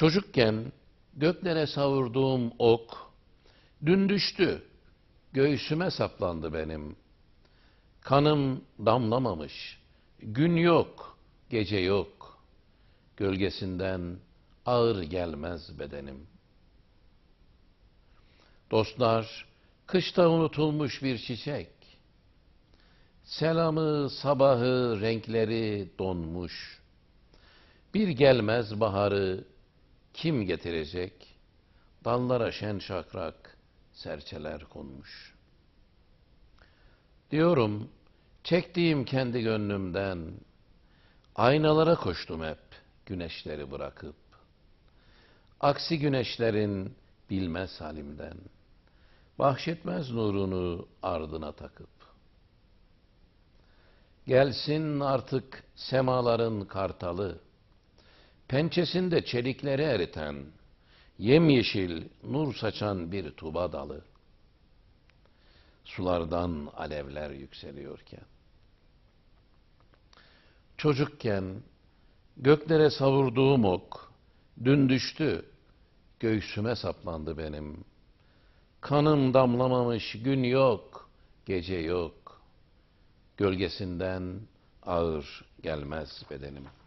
Çocukken göklere savurduğum ok, dün düştü, göğsüme saplandı benim. Kanım damlamamış, gün yok, gece yok. Gölgesinden ağır gelmez bedenim. Dostlar, kışta unutulmuş bir çiçek. Selamı, sabahı, renkleri donmuş. Bir gelmez baharı kim getirecek? Dallara şen şakrak serçeler konmuş. Diyorum, çektiğim kendi gönlümden, aynalara koştum hep güneşleri bırakıp. Aksi güneşlerin bilmez halimden, bahşetmez nurunu ardına takıp. Gelsin artık semaların kartalı, pençesinde çelikleri eriten, yemyeşil nur saçan bir tuba dalı. Sulardan alevler yükseliyorken. Çocukken göklere savurduğum ok, dün düştü, göğsüme saplandı benim. Kanım damlamamış gün yok, gece yok. Gölgesinden ağır gelmez bedenim.